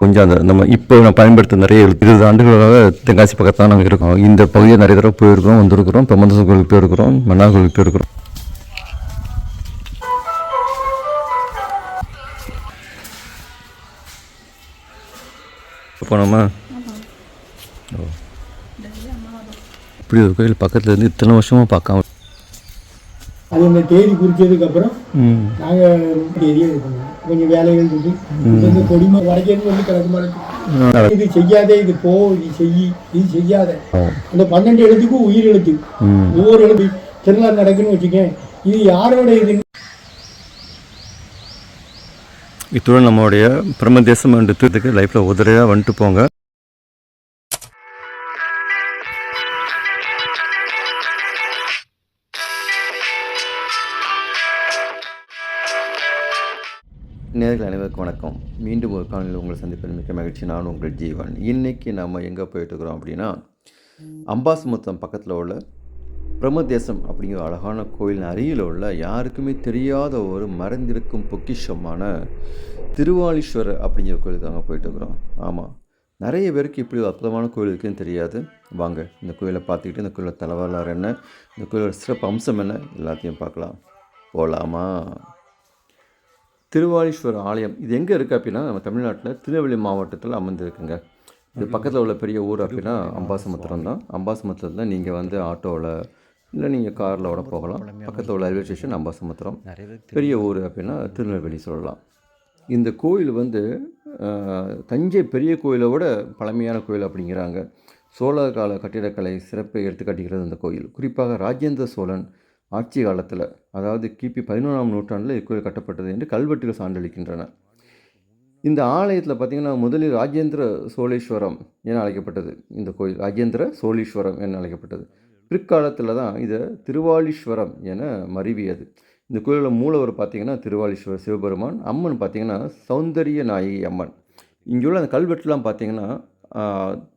கொஞ்சம் அந்த நம்ம இப்போ நான் பயன்படுத்த நிறைய இருபது ஆண்டுகளாக தென்காசி பக்கத்தில் தான் நாங்கள் இருக்கோம். இந்த பகுதியை நிறைய தடவை போயிருக்கிறோம் வந்திருக்கிறோம் பிரம்மதேசம் கோயிலுக்கு போயிருக்கிறோம் மன்னா கோயிலுக்கு போயிருக்கிறோம். போனோமா? இப்படி ஒரு கோயில் பக்கத்தில் இருந்து இத்தனை வருஷமாக பார்க்காம அது இந்த தேதி குறிச்சதுக்கு அப்புறம் ம். நாங்கள் ஏரியா இது பண்ணுவோம் கொஞ்சம் வேலைகள் இருக்கு. இந்த கொடிமை வடக்கேந்து வந்து கிழக்கு மடக்கு இது செய்யாதே இது போ இது செய்யி இது செய்யாத. அந்த பன்னெண்டு எழுத்துக்கும் உயிர் எழுத்து. ஒவ்வொரு எழுத்து. திருவிழா நடக்குன்னு வச்சுக்கேன். இது யாரோட இது? இத்துடன் நம்மளுடைய பிரம்மதேசம் என்ற தீர்த்துக்கு லைஃப்பில் உதறையாக வந்துட்டு போங்க. வணக்கம். மீண்டும் ஒரு காலையில் உங்களை சந்திப்பது மிக்க மகிழ்ச்சி. நான் உங்கள் ஜீவன். இன்றைக்கி நம்ம எங்கே போயிட்டுருக்குறோம் அப்படின்னா அம்பாசமுத்தம் பக்கத்தில் உள்ள பிரம்மதேசம் அப்படிங்கிற அழகான கோயில் அருகில் உள்ள யாருக்குமே தெரியாத ஒரு மறைந்திருக்கும் பொக்கிஷமான திருவாலீஸ்வரர் அப்படிங்கிற கோயிலுக்கு அங்கே போயிட்டுருக்குறோம் ஆமாம் நிறைய பேருக்கு இப்படி ஒரு அற்புதமான கோயில் இருக்குன்னு தெரியாது. வாங்க இந்த கோயிலை பார்த்துக்கிட்டு இந்த கோயிலோட தலைவரலாறு என்ன இந்த கோயிலோட சிறப்பு அம்சம் என்ன எல்லாத்தையும் பார்க்கலாம். போகலாமா திருவாலீஸ்வரர் ஆலயம். இது எங்கே இருக்குது அப்படின்னா நம்ம தமிழ்நாட்டில் திருநெல்வேலி மாவட்டத்தில் அமர்ந்திருக்குங்க இது பக்கத்தில் உள்ள பெரிய ஊர் அப்படின்னா அம்பாசமுத்திரம் தான். அம்பாசமுத்திரத்தில் தான் நீங்கள் வந்து ஆட்டோவில் இல்லை நீங்கள் காரில் கூட போகலாம். பக்கத்தில் உள்ள ரயில்வே ஸ்டேஷன் அம்பாசமுத்திரம். பெரிய ஊர் அப்படின்னா திருநெல்வேலி சொல்லலாம். இந்த கோயில் வந்து தஞ்சை பெரிய கோயிலை விட பழமையான கோயில் அப்படிங்கிறாங்க. சோழ கால கட்டிடக்கலை சிறப்பை எடுத்து காட்டுகிறது இந்த கோயில். குறிப்பாக ராஜேந்திர சோழன் ஆட்சி காலத்தில் அதாவது கிபி பதினொன்றாம் நூற்றாண்டில் இக்கோயில் கட்டப்பட்டது என்று கல்வெட்டுகள் சான்றளிக்கின்றன. இந்த ஆலயத்தில் பார்த்திங்கன்னா முதலில் ராஜேந்திர சோழீஸ்வரம் என அழைக்கப்பட்டது. இந்த கோயில் ராஜேந்திர சோழீஸ்வரம் என அழைக்கப்பட்டது. பிற்காலத்தில் தான் இதை திருவாலீஸ்வரம் என மருவியது. இந்த கோயிலில் மூலவர் பார்த்திங்கன்னா திருவாலீஸ்வரர் சிவபெருமான் அம்மன் பார்த்திங்கன்னா சௌந்தரிய நாயகி அம்மன். இங்கே உள்ள அந்த கல்வெட்டுலாம் பார்த்திங்கன்னா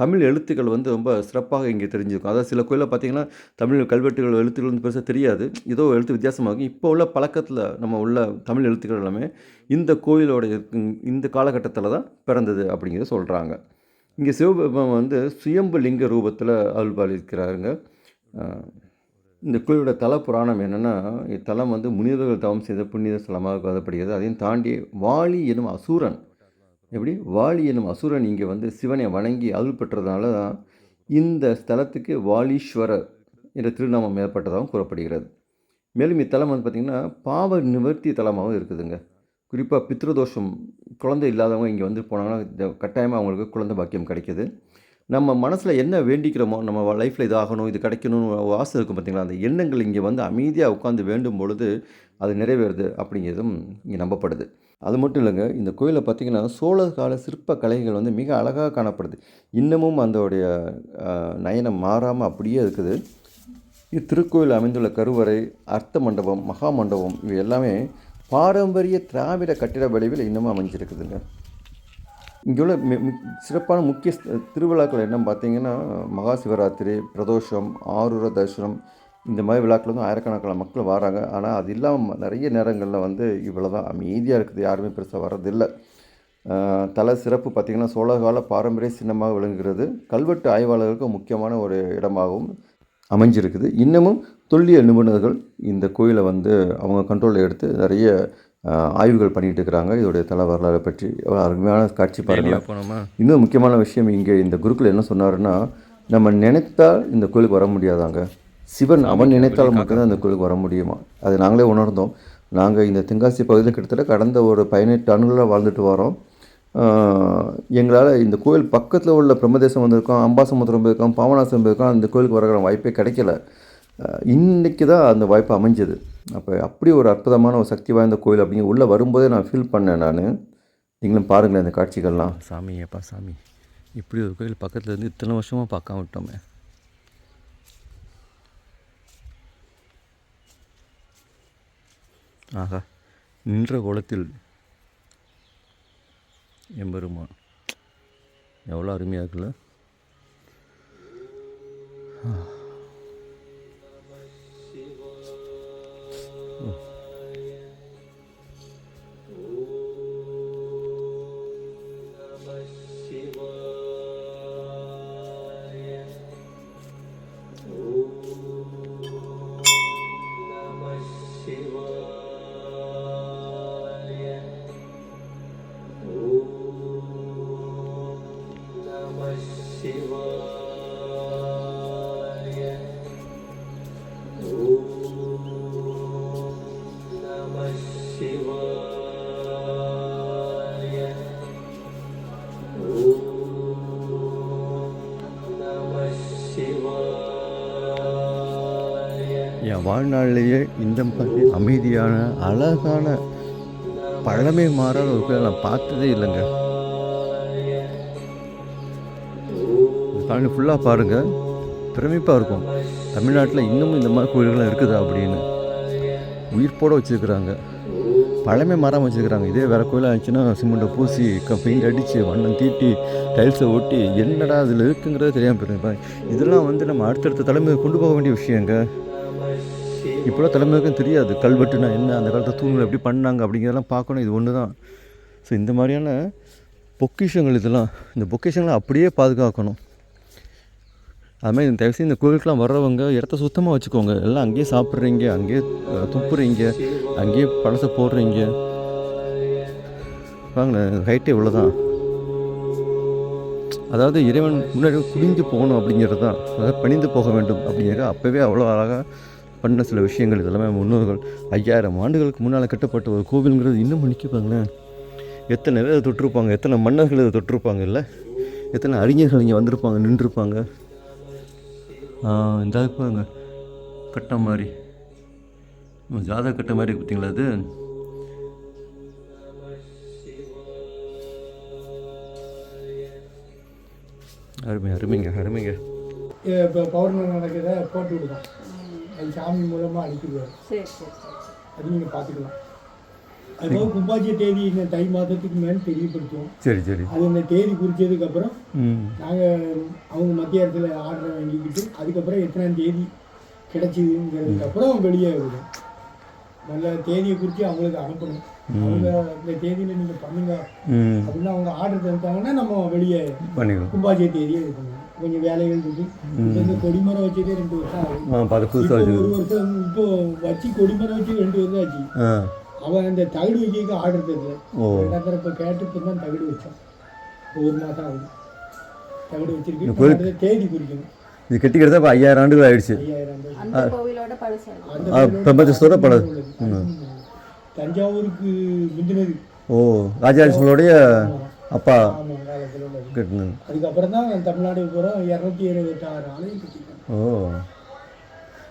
தமிழ் எழுத்துக்கள் வந்து ரொம்ப சிறப்பாக இங்கே தெரிஞ்சிருக்கும். அதாவது சில கோயிலில் பார்த்திங்கன்னா தமிழ் கல்வெட்டுகள் எழுத்துக்கள் வந்து பெருசாக தெரியாது. ஏதோ எழுத்து வித்தியாசமாகும். இப்போ உள்ள பழக்கத்தில் நம்ம உள்ள தமிழ் எழுத்துக்கள் எல்லாமே இந்த கோயிலோட இந்த காலகட்டத்தில் தான் பிறந்தது அப்படிங்கிறத சொல்கிறாங்க இங்கே சிவபெருமான் வந்து சுயம்பு லிங்க ரூபத்தில் அருள்பாலிக்கிறாருங்க இந்த கோயிலோட தல புராணம் என்னென்னா இத்தலம் வந்து முனிவர்கள் தவம் செய்த புண்ணிய ஸ்தலமாக கருதப்படுகிறது. அதையும் தாண்டி வாலி எனும் அசூரன் எப்படி? வாலி எனும் அசுரன் இங்கே வந்து சிவனை வணங்கி அருள் பெற்றதுனால தான் இந்த ஸ்தலத்துக்கு வாலீஸ்வரர் என்ற திருநாமம் ஏற்பட்டதாகவும் கூறப்படுகிறது. மேலும் இத்தலம் வந்து பார்த்திங்கன்னா பாவ நிவர்த்தி தலமாகவும் இருக்குதுங்க. குறிப்பாக பித்ருதோஷம் குழந்தை இல்லாதவங்க இங்கே வந்து போனாங்கன்னா கட்டாயமாக அவங்களுக்கு குழந்தை பாக்கியம் கிடைக்கிது. நம்ம மனசில் என்ன வேண்டிக்கிறோமோ நம்ம லைஃப்பில் இது ஆகணும் இது கிடைக்கணும்னு ஒரு ஆசை இருக்கும் பார்த்தீங்களா? அந்த எண்ணங்கள் இங்கே வந்து அமைதியாக உட்காந்து வேண்டும் பொழுது அது நிறைவேறுது அப்படிங்கிறதும் இங்கே நம்பப்படுது. அது மட்டும் இல்லைங்க இந்த கோயிலை பார்த்தீங்கன்னா சோழர் கால சிற்ப கலைகள் வந்து மிக அழகாக காணப்படுது. இன்னமும் அதோடைய நயனம் மாறாமல் அப்படியே இருக்குது. இத்திருக்கோயில் அமைந்துள்ள கருவறை அர்த்த மண்டபம் மகா மண்டபம் இவை எல்லாமே பாரம்பரிய திராவிட கட்டிட வடிவில் இன்னமும் அமைஞ்சிருக்குதுங்க. இங்கே உள்ள சிறப்பான முக்கிய திருவிழாக்கள் என்னன்னு பார்த்தீங்கன்னா மகா சிவராத்திரி பிரதோஷம் ஆரூர தரிசனம் இந்த மாதிரி விழாக்கள் வந்து ஆயிரக்கணக்கான மக்கள் வராங்க. ஆனால் அது இல்லாமல் நிறைய நேரங்களில் வந்து இவ்வளோ தான் அமைதியாக இருக்குது. யாருமே பெருசாக வர்றதில்லை. தலை தல சிறப்பு பார்த்திங்கன்னா சோழகால பாரம்பரிய சின்னமாக விளங்குகிறது. கல்வெட்டு ஆய்வாளர்களுக்கு முக்கியமான ஒரு இடமாகவும் அமைஞ்சிருக்குது. இன்னமும் தொல்லியல் நிபுணர்கள் இந்த கோயிலை வந்து அவங்க கண்ட்ரோலில் எடுத்து நிறைய ஆய்வுகள் பண்ணிட்டு இருக்கிறாங்க. இதோடைய தல வரலாறு பற்றி அருமையான காட்சி பாருங்களேன். இன்னும் முக்கியமான விஷயம் இங்கே இந்த குருக்கள் என்ன சொன்னாருன்னா நம்ம நினைத்தால் இந்த கோயிலுக்கு வர முடியாதாங்க. சிவன் அவன் நினைத்தால் மட்டும்தான் இந்த கோயிலுக்கு வர முடியுமா? அது நாங்களே உணர்ந்தோம். நாங்கள் இந்த தென்காசி பகுதியில் கிட்டத்தட்ட கடந்த ஒரு பதினெட்டு ஆண்டுகளாக வாழ்ந்துட்டு வரோம். எங்களால் இந்த கோயில் பக்கத்தில் உள்ள பிரம்மதேசம் வந்திருக்கோம் அம்பாசமுத்திரம் போயிருக்கோம் பாவனாசம் போயிருக்கோம் அந்த கோயிலுக்கு வர வாய்ப்பே கிடைக்கல. இன்றைக்கி தான் அந்த வாய்ப்பு அமைஞ்சது. அப்போ அப்படி ஒரு அற்புதமான ஒரு சக்தி வாய்ந்த கோயில் அப்படிங்க உள்ளே வரும்போதே நான் ஃபீல் பண்ணேன் நான். நீங்களும் பாருங்களேன் இந்த காட்சிகள்லாம். சாமி ஏப்பா சாமி. இப்படி ஒரு கோயில் பக்கத்தில் இருந்து இத்தனை வருஷமாக பார்க்காம விட்டோமே. ஆகா நின்ற கோலத்தில் எம்பெருமான். எவ்வளோ அருமையாக இருக்குல்ல? என் வாழ்நாளிலேயே இந்த மாதிரி அமைதியான அழகான பழமை மாறாத ஒரு கோயில் நான் பார்த்ததே இல்லைங்க. காலனி ஃபுல்லாக பாருங்கள் பிரமிப்பாக இருக்கும். தமிழ்நாட்டில் இன்னமும் இந்த மாதிரி கோயில்கள்லாம் இருக்குதா அப்படின்னு. உயிர்ப்போட வச்சுருக்குறாங்க. பழமை மரம் வச்சுருக்குறாங்க. இதே வேறு கோயிலாக இருந்துச்சுன்னா சிமெண்ட்டை பூசி பெயிண்ட் அடித்து வண்ணம் தீட்டி டைல்ஸை ஒட்டி என்னடா அதில் இருக்குங்கிறது தெரியாமல் போயிருப்பேன் இதெல்லாம் வந்து நம்ம அடுத்தடுத்த தலைமுறை கொண்டு போக வேண்டிய விஷயங்க. இப்போலாம் தலைமுறைக்கும் தெரியாது. கல்வெட்டுனா என்ன அந்த காலத்தில் தூண்கள் எப்படி பண்ணாங்க அப்படிங்கிறதெல்லாம் பார்க்கணும். இது ஒன்று தான். ஸோ இந்த மாதிரியான பொக்கிஷங்கள் இதெல்லாம் இந்த பொக்கிஷங்களை அப்படியே பாதுகாக்கணும். அதுமாதிரி இந்த தயவுசெய்து இந்த கோவிலுக்கெலாம் வர்றவங்க இடத்த சுத்தமாக வச்சுக்கோங்க. எல்லாம் அங்கேயே சாப்பிட்றீங்க அங்கேயே துப்புறீங்க அங்கேயே பழசை போடுறீங்க. பாருங்களேன் ஹைட்டே இவ்வளோ தான் அதாவது இறைவன் முன்னாடி குடிஞ்சு போகணும் அப்படிங்கிறது தான். அதாவது பணிந்து போக வேண்டும் அப்படிங்கிறது அப்போவே அவ்வளோ அழகாக பண்ண சில விஷயங்கள் இதெல்லாமே முன்னோர்கள் ஐயாயிரம் ஆண்டுகளுக்கு முன்னால் கட்டப்பட்ட ஒரு கோவிலுங்கிறது இன்னும் நிற்கப்பாங்களேன் எத்தனை பேர் தொட்டிருப்பாங்க? எத்தனை மன்னர்கள் இதை தொட்டிருப்பாங்க? இல்லை எத்தனை அறிஞர்கள் இங்கே வந்திருப்பாங்க நின்றுருப்பாங்க? இந்த பாருங்க கட்ட மாதிரி. ஜாதக கட்ட மாதிரி பார்த்தீங்களா அது அருமை அருமைங்க அருமைங்க. இப்போ பௌர்ணமி நடக்கிறத போட்டு விடுதான் அது சாமி மூலமாக அனுப்பிடுவார். சரி சரி அது நீங்கள் பார்த்துக்கலாம் அதுபோக கும்பாஜிய தேதி இந்த தை மாதத்துக்கு மேலே தெரியப்படுத்துவோம். சரி சரி. அது இந்த தேதி குறித்ததுக்கப்புறம் ம். நாங்கள் அவங்க மத்திய இடத்துல ஆர்டரை வாங்கிக்கிட்டு அதுக்கப்புறம் எத்தனாம் தேதி கிடைச்சிதுங்கிறதுக்கப்புறம் வெளியே விடும் நல்ல தேதியை குறித்து அவங்களுக்கு அனுப்பணும். அவங்க இந்த தேதியில் நீங்கள் பண்ணுங்க. ம். அப்படின்னு அவங்க ஆர்டர் தந்துட்டாங்கன்னா நம்ம வெளியே பண்ணிக்கலாம். கும்பாஜிய தேதியை இது பண்ணுவோம். கொஞ்சம் வேலைகள் இருக்கு. இந்த கொடிமரம் வச்சதே ரெண்டு வருஷம் ஆகும் ஆ பார்த்து இப்போ புதுசாக ஒரு வருஷம் இப்போ வச்சு கொடிமரம் வச்சு ரெண்டு வருஷம் ஆச்சு. ஆ. அவன் அந்த தகடு வைக்க ஆர்டர் தரல ஓ. ரெண்டாயிரம் இப்போ கேட்டு இப்போ தான் தகடு வச்சான். ஒரு மாதம் ஆகுது. தகடு வச்சிருக்கு. தேதி குறிக்கணும். இது கட்டிக்கிறதா இப்போ ஐயாயிரம் ஆண்டுகள் ஆயிடுச்சு. பல- உள்ளது. தஞ்சாவூருக்கு முந்தினது. ஓ ராஜராஜனுடைய அப்பா. ஆமாம் கட்டினது அதுக்கப்புறம் தான் தமிழ்நாடு பூரா இரநூத்தி எழுபத்தாறு ஆலயம் ஓ.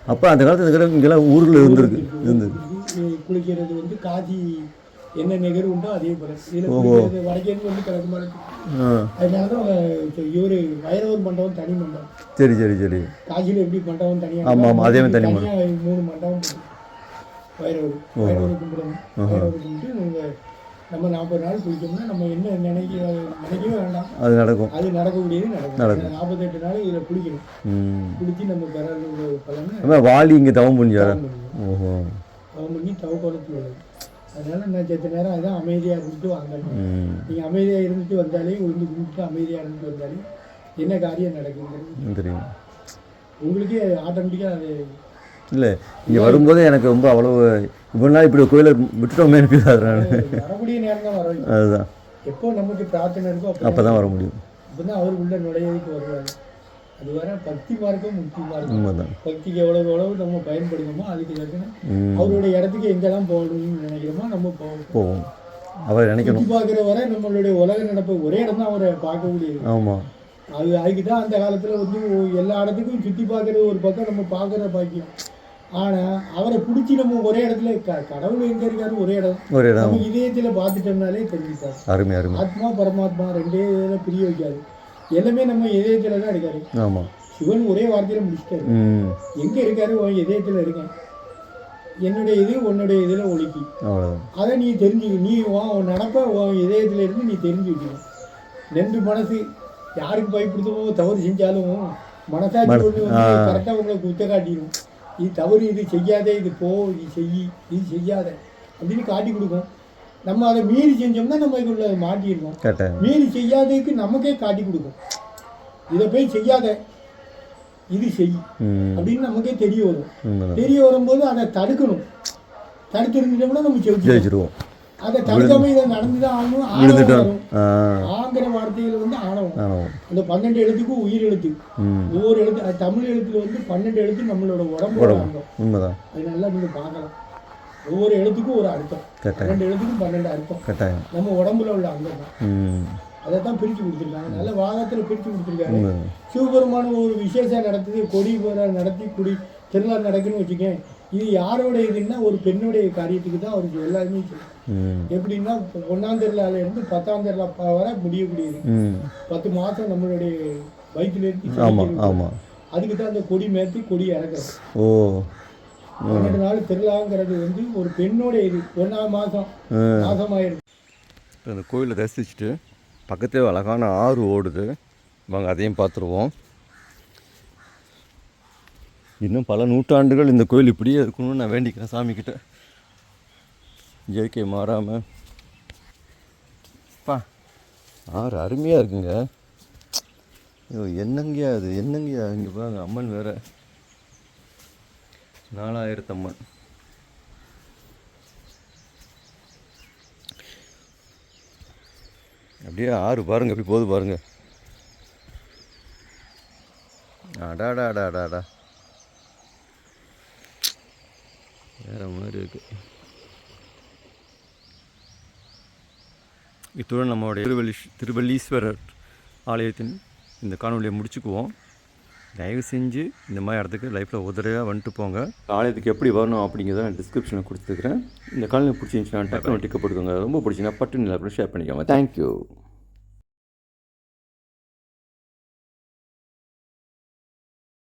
அப்போ அந்த காலத்தில் இருக்கிற இங்கெல்லாம் ஊரில் இருந்திருக்கு இருந்தது குளிக்கிறது வந்து காதி என்ன நிகர் உண்டோ அதே போல. இதில் வடக்கேருந்து வந்து கிழக்கு ஆ. அதனால தான் இவர் வைரவர் மண்டபம் தனி மண்டபம். சரி சரி சரி. காசியில் எப்படி மண்டபம் தனியாக ஆமா, ஆமா, அதே மாதிரி தனி தனியாக மூணு மண்டபம். வைரவர் வைரவர் கும்பிடணும். வைரவர் கும்பிட்டு நம்ம நாற்பது நாள் குளிக்கணும்னா நம்ம என்ன நினைக்க நினைக்கவே வேண்டாம். அது நடக்கும். அது நடக்கக்கூடியது நடக்கும். நாற்பத்தெட்டு நாள் இதில் குளிக்கணும். குளித்து நம்ம பெறாத பலனை வாலி இங்கே தவம் புரிஞ்சாரா ஓஹோ. அவன் பண்ணி தவக்கோலத்தில் உள்ளது. அதனால நான் செத்த நேரம் அதான் அமைதியாக இருந்துட்டு வாங்கணும் ம். நீங்கள் அமைதியாக இருந்துட்டு வந்தாலே விழுந்து கும்பிட்டு அமைதியாக இருந்துட்டு வந்தாலே என்ன காரியம் நடக்குங்கிறது தெரியும். உங்களுக்கே ஆட்டோமேட்டிக்காக அது இல்லை இங்கே வரும்போதே எனக்கு ரொம்ப அவ்வளவு இவ்வளோ நாள் இப்படி கோயிலை விட்டுட்டோமே வர வைக்கும் அதுதான். எப்போ நமக்கு பிரார்த்தனை இருக்கோ அப்போ தான் வர முடியும். அப்போ தான் அவர் உள்ள நுழையதுக்கு வருவார். அது வர பக்தி மார்க்கம் முக்தி மார்க்கம். உண்மைதான் பக்திக்கு எவ்வளவு எவ்வளவு நம்ம பயன்படுத்தணுமோ அதுக்கு ம். அவருடைய இடத்துக்கு எங்கெல்லாம் போகணும்னு நினைக்கிறோமோ நம்ம போவோம். போவோம். அவர் நினைக்கணும். பார்க்குற வரை நம்மளுடைய உலக நடப்பு ஒரே இடம் தான் அவரை பார்க்க முடியுது. ஆமாம் அது அதுக்கு தான் அந்த காலத்தில் வந்து எல்லா இடத்துக்கும் சுற்றி பார்க்குறது ஒரு பக்கம் நம்ம பார்க்குற பாக்கியம். ஆனால் அவரை பிடிச்சி நம்ம ஒரே இடத்துல க கடவுள் எங்கே இருக்காரு? ஒரே இடம். ஒரு இடம். நம்ம இதயத்தில் பார்த்துட்டோம்னாலே தெரிஞ்சுட்டார் அருமை அருமை. ஆத்மா பரமாத்மா ரெண்டே இதில் பிரிய வைக்காது. எல்லாமே நம்ம இதயத்தில் தான் இருக்காரு. ஆமாம் சிவன் ஒரே வார்த்தையில் முடிச்சிட்டாரு. எங்கே இருக்காரு? உன் இதயத்தில் இருக்கேன் என்னுடைய இது உன்னுடைய இதில் ஒழுக்கி. அதை நீ தெரிஞ்சுக்க நீ உன் நடப்ப உன் இதயத்தில் இருந்து நீ தெரிஞ்சு வைக்கணும். ரெண்டு மனசு யாருக்கு பயப்படுத்தவோ தவறு செஞ்சாலும் மனசாட்சி கரெக்டாக உங்களை குத்த காட்டிடும் இது தவறு இது செய்யாதே இது போ இது செய் இது செய்யாத அப்படின்னு காட்டி கொடுக்கும். நம்ம அதை மீறி செஞ்சோம்னா நம்ம இதுக்குள்ள மாட்டியிருக்கோம் மீறி செய்யாததுக்கு நமக்கே காட்டி கொடுக்கும். இதை போய் செய்யாத இது செய் அப்படின்னு நமக்கே தெரிய வரும். தெரிய வரும்போது அதை தடுக்கணும். தடுத்து இருந்துட்டோம்னா நம்ம ஜெயிச்சிருவோம் அதை தடுக்காம இதை நடந்துதான் ஆகணும் ஆணவம் ஆங்கிற வார்த்தைகள் வந்து ஆணவம். அந்த பன்னெண்டு எழுத்துக்கும் உயிர் எழுத்து. ஒவ்வொரு எழுத்து தமிழ் எழுத்துல வந்து பன்னெண்டு எழுத்து நம்மளோட உடம்போட அர்த்தம் உண்மைதான். அது நல்லா நீங்க பார்க்கலாம். ஒவ்வொரு எழுத்துக்கும் ஒரு அர்த்தம். பன்னெண்டு எழுத்துக்கும் பன்னெண்டு அர்த்தம். கரெக்டாக நம்ம உடம்புல உள்ள அங்கம் தான். அதை தான் பிரித்து கொடுத்துருக்காங்க. நல்ல வாதத்தில் பிரித்து கொடுத்துருக்காரு. உண்மைதான். சிவபெருமான ஒரு விசேஷம் நடத்துது. கொடி போற நடத்தி குடி திருவிழா நடக்குன்னு வச்சுக்கேன். இது யாரோட இதுன்னா ஒரு பெண்ணுடைய காரியத்துக்கு தான் அவருக்கு எல்லாருமே எப்படின்னா இப்போ ஒன்றாம் திருவிழால இருந்து பத்தாம் திருவிழா ப- வரை முடியக்கூடியது. ம். பத்து மாதம் நம்மளுடைய வயிற்றுல இருந்து ஆமாம் அதுக்கு தான் அந்த கொடி மேய்த்தி கொடி இறக்குறது ஓ. பன்னெண்டு நாள் திருவிழாங்கிறது வந்து ஒரு பெண்ணோட இது. ஒன்றாம் மாதம் மாதமாயிருக்கு இப்போ இந்த கோயிலை ரசிச்சுட்டு பக்கத்தே அழகான ஆறு ஓடுது. வாங்க அதையும் பார்த்துருவோம். இன்னும் பல நூற்றாண்டுகள் இந்த கோயில் இப்படியே இருக்கணும்னு நான் வேண்டிக்கிறேன் சாமிக்கிட்ட இயற்கை மாறாமல் பா ஆறு அருமையாக இருக்குங்க. ஐயோ என்னங்கய்யா அது என்னங்கய்யா இங்கே பாருங்க அம்மன் வேற. நாலாயிரத்து அம்மன் அப்படியே ஆறு பாருங்க அப்படி போகுது பாருங்க. அடாடாடாடாடா வேற மாதிரி இருக்கு. இத்துடன் நம்மளுடைய திருவள்ளி திருவள்ளீஸ்வரர் ஆலயத்தின் இந்த காணொலியை முடிச்சுக்குவோம். தயவு செஞ்சு இந்த மாதிரி இடத்துக்கு லைஃப்பில் உதவியாக வந்துட்டு போங்க. ஆலயத்துக்கு எப்படி வரணும் அப்படிங்கிறத நான் டிஸ்கிரிப்ஷனில் கொடுத்துருக்குறேன். இந்த காலையில் பிடிச்சிருந்துச்சுன்னா டக்குனு டிக்கெட் போட்டுக்கோங்க. ரொம்ப பிடிச்சிங்கன்னா பட்டு நிலை ஷேர் பண்ணிக்கோங்க. தேங்க்யூ